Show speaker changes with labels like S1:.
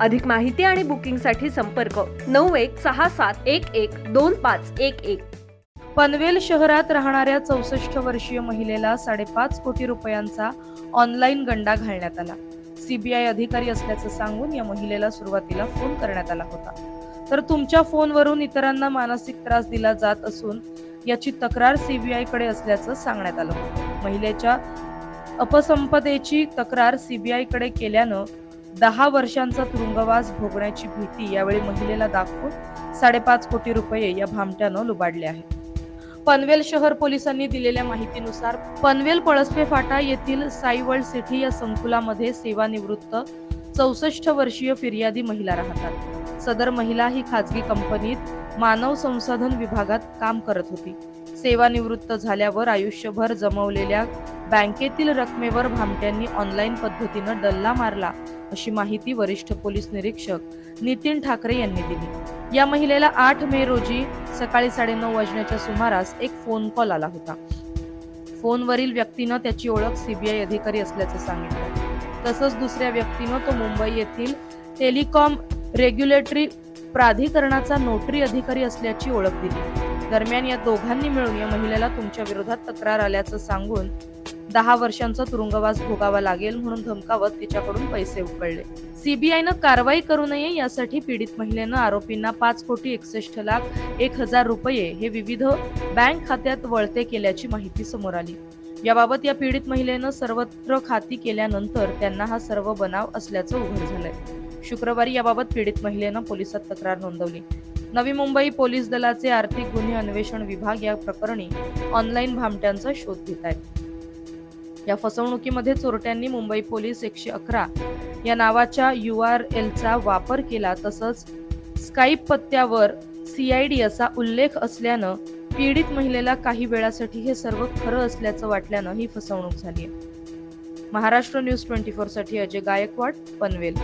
S1: अधिक माहिती आणि बुकिंगसाठी संपर्क नऊ एक सहा सात एक एक दोन पाच एक एक.
S2: पनवेल शहरात राहणाऱ्या चौसष्ट वर्षीय महिलेला साडेपाच कोटी रुपयांचा ऑनलाईन गंडा घालण्यात आला. सीबीआय अधिकारी असल्याचं सांगून या महिलेला सुरुवातीला फोन करण्यात आला होता. तर तुमच्या फोनवरून इतरांना मानसिक त्रास दिला जात असून याची तक्रार सीबीआयकडे असल्याचं सांगण्यात आलं. महिलेच्या अपसंपदेची तक्रार सीबीआयकडे केल्यानं दहा वर्षांचा तुरुंगवास भोगण्याची भीती यावेळी महिलेला दाखवून साडेपाच कोटी रुपये या भामट्यानं लुबाडले आहेत. पनवेल शहर पोलिसांनी दिलेल्या माहितीनुसार पनवेल पळसपे फाटा येथील साईवर्ल्ड सिटी या संकुलामध्ये सेवानिवृत्त चौसष्ट वर्षीय फिर्यादी महिला राहतात. सदर महिला ही खाजगी कंपनीत मानव संसाधन विभागात काम करत होती. सेवानिवृत्त झाल्यावर आयुष्यभर जमवलेल्या बँकेतील रकमेवर भामट्यांनी ऑनलाईन पद्धतीनं डल्ला मारला. अशी माहिती वरिष्ठ पोलीस निरीक्षक नितीन ठाकरे यांनी दिली. या महिलेला आठ मे रोजी सकाळी साडेनऊ वाजण्याच्या सुमारास एक फोन कॉल आला होता. फोनवरील व्यक्तीनं त्याची ओळख सीबीआय अधिकारी असल्याचं सांगितलं. तसंच दुसऱ्या व्यक्तीनं तो मुंबई येथील टेलिकॉम रेग्युलेटरी प्राधिकरणाचा नोटरी अधिकारी असल्याची ओळख दिली. दरम्यान या दोघांनी मिळून या महिलेला तुमच्या विरोधात तक्रार आल्याचं सांगून दहा वर्षांचा तुरुंगवास भोगावा लागेल म्हणून धमकावत तिच्याकडून पैसे उकळले. सीबीआयनं कारवाई करू नये यासाठी पीडित महिलेनं आरोपींना पाच कोटी एकसष्ट लाख एक हजार रुपये हे विविध बँक खात्यात वळते केल्याची माहिती समोर आली. याबाबत या पीडित महिलेनं सर्वत्र खाती केल्यानंतर त्यांना हा सर्व बनाव असल्याचं उघड झालंय. शुक्रवारी याबाबत पीडित महिलेनं पोलिसात तक्रार नोंदवली. नवी मुंबई पोलीस दलाचे आर्थिक गुन्हे अन्वेषण विभाग या प्रकरणी ऑनलाईन भामट्यांचा शोध घेत आहेत या फसवणुकीमध्ये चोरट्यांनी मुंबई पोलीस एकशे अकरा या नावाच्या यू आर एलचा वापर केला. तसंच स्काईप पत्त्यावर सीआयडी असा उल्लेख असल्यानं पीडित महिलेला काही वेळासाठी हे सर्व खरं असल्याचं वाटल्यानं ही फसवणूक झाली महाराष्ट्र न्यूज ट्वेंटी फोरसाठी अजय गायकवाड पनवेल.